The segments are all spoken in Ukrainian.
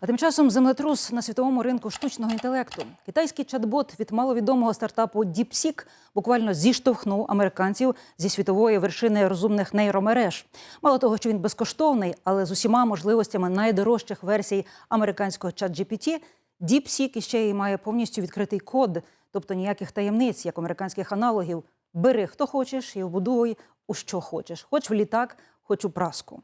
А тим часом землетрус на світовому ринку штучного інтелекту. Китайський чат-бот від маловідомого стартапу DeepSeek буквально зіштовхнув американців зі світової вершини розумних нейромереж. Мало того, що він безкоштовний, але з усіма можливостями найдорожчих версій американського чат-GPT, DeepSeek іще й має повністю відкритий код, тобто ніяких таємниць, як американських аналогів. Бери хто хочеш і вбудуй у що хочеш, хоч в літак, хоч у праску.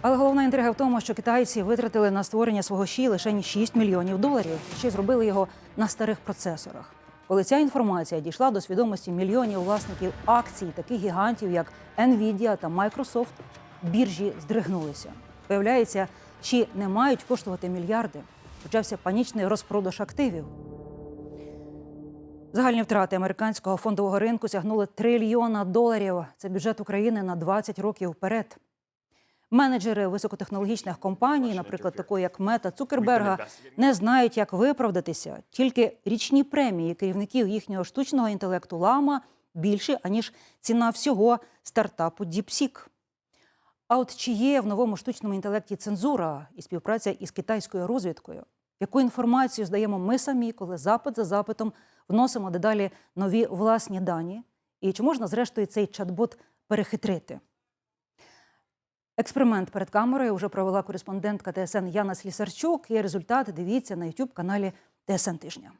Але головна інтрига в тому, що китайці витратили на створення свого щі лише 6 мільйонів доларів, ще зробили його на старих процесорах. Коли ця інформація дійшла до свідомості мільйонів власників акцій, таких гігантів, як Nvidia та Microsoft, біржі здригнулися. Виявляється, щі не мають коштувати мільярди. Почався панічний розпродаж активів. Загальні втрати американського фондового ринку сягнули трильйона доларів. Це бюджет України на 20 років вперед. Менеджери високотехнологічних компаній, наприклад, такої як Мета Цукерберга, не знають, як виправдатися. Тільки річні премії керівників їхнього штучного інтелекту лама більші, аніж ціна всього стартапу DeepSeek. А от чи є в новому штучному інтелекті цензура і співпраця із китайською розвідкою? Яку інформацію здаємо ми самі, коли запит за запитом вносимо дедалі нові власні дані? І чи можна, зрештою, цей чат-бот перехитрити? Експеримент перед камерою вже провела кореспондентка ТСН Яна Слісарчук. І результати дивіться на youtube каналі ТСН Тижня.